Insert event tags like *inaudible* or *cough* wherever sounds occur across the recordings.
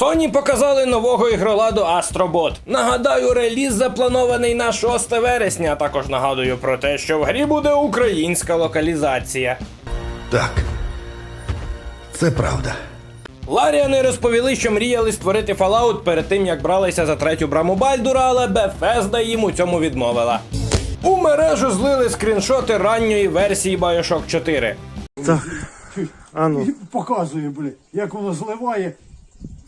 Sony показали нового ігроладу Astrobot. Нагадаю, реліз запланований на 6 вересня. а Також нагадую про те, що в грі буде українська локалізація. Так. Це правда. Ларіани розповіли, що мріяли створити Fallout перед тим, як бралися за третю браму Бальдура, але Bethesda їм у цьому відмовила. У мережу злили скріншоти ранньої версії Bioshock 4. І *laughs* показує, блядь, як воно зливає.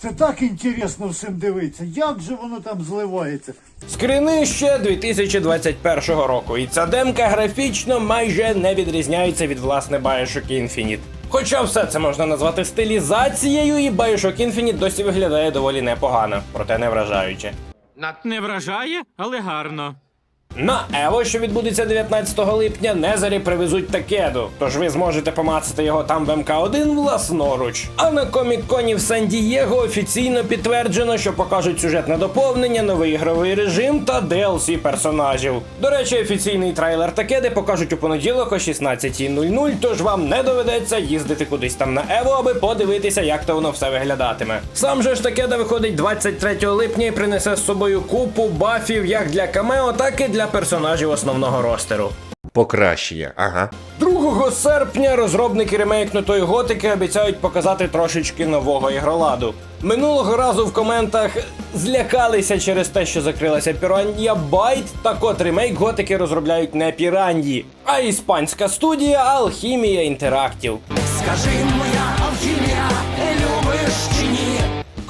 Це так інтересно всім дивитися. Як же воно там зливається? Скріни ще 2021 року, і ця демка графічно майже не відрізняється від власне Bioshock Infinite. Хоча все це можна назвати стилізацією, і Bioshock Infinite досі виглядає доволі непогано, проте не вражаюче. Не вражає, але гарно. На Ево, що відбудеться 19 липня, Незарі привезуть Такеду, тож ви зможете помацати його там в МК1 власноруч. А на комік-коні в Сан-Дієго офіційно підтверджено, що покажуть сюжетне доповнення, новий ігровий режим та DLC персонажів. До речі, офіційний трейлер Такеди покажуть у понеділок о 16.00, тож вам не доведеться їздити кудись там на Ево, аби подивитися, як то воно все виглядатиме. Сам же ж Такеда виходить 23 липня і принесе з собою купу бафів як для камео, так і для персонажів основного ростеру. Покращення, ага. 2 серпня розробники ремейкнутої готики обіцяють показати трошечки нового ігроладу. Минулого разу в коментах злякалися через те, що закрилася піранія Байт, так от ремейк готики розробляють не піранії, а іспанська студія Алхімія Інтерактів. Скажи, моя алхімія,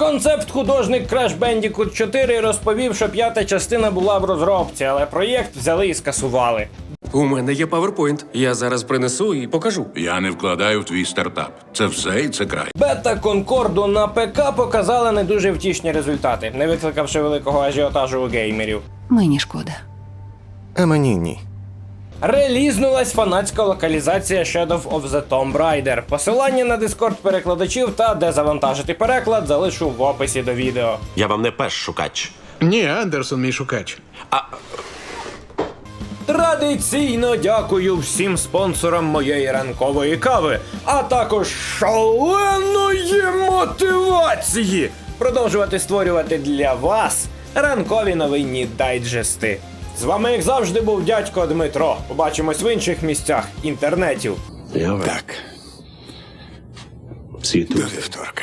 ні? Концепт художник Crash Bandicoot 4 розповів, що п'ята частина була в розробці, але проєкт взяли і скасували. У мене є PowerPoint. Я зараз принесу і покажу. Я не вкладаю в твій стартап. Це все і це край. Бета Конкорду на ПК показала не дуже втішні результати, не викликавши великого ажіотажу у геймерів. Мені шкода. А мені ні. Релізнулась фанатська локалізація Shadow of the Tomb Raider. Посилання на дискорд перекладачів та де завантажити переклад залишу в описі до відео. Я вам не пеш шукач. Ні, Андерсон, мій шукач. Традиційно дякую всім спонсорам моєї ранкової кави, а також шаленої мотивації продовжувати створювати для вас ранкові новинні дайджести. З вами, як завжди, був дядько Дмитро. Побачимось в інших місцях інтернетів. Так. До вівторка.